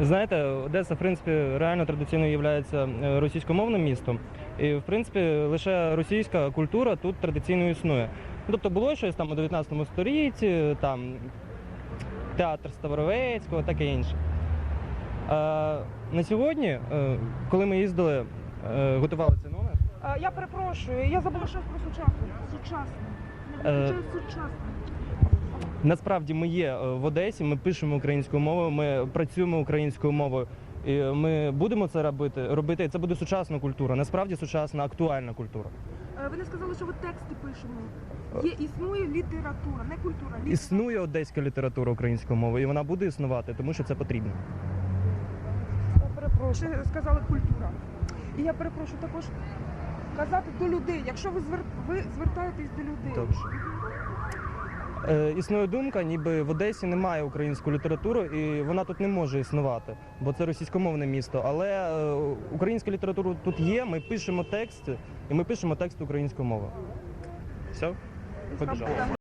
Знаєте, Одеса, в принципі, реально традиційно є російськомовним містом. І, в принципі, лише російська культура тут традиційно існує. Ну, Тобто було щось там у 19 столітті, там театр Ставровецького, таке інше. А, на сьогодні, е, коли ми їздили, е, готували цей номер, Е, Я перепрошую, я забула щось про сучасне. Сучасне. Е, сучасне. Насправді ми є е, в Одесі, ми пишемо українською мовою, ми працюємо українською мовою. І ми будемо це робити, робити. І це буде сучасна культура, насправді сучасна, актуальна культура. Е, Ви не сказали, що ви тексти пишемо. Є існує література, не культура. література. Існує одеська література українською мовою, і вона буде існувати, тому що це потрібно. Я перепрошую, сказали культура. І я перепрошую також казати до людей. Якщо ви звер... ви звертаєтесь до людей, Добре. Е, існує думка, ніби в Одесі немає української літератури, і вона тут не може існувати, бо це російськомовне місто. Але е, українська література тут є. Ми пишемо тексти, і ми пишемо тексти українською мовою. Все? Побіжали.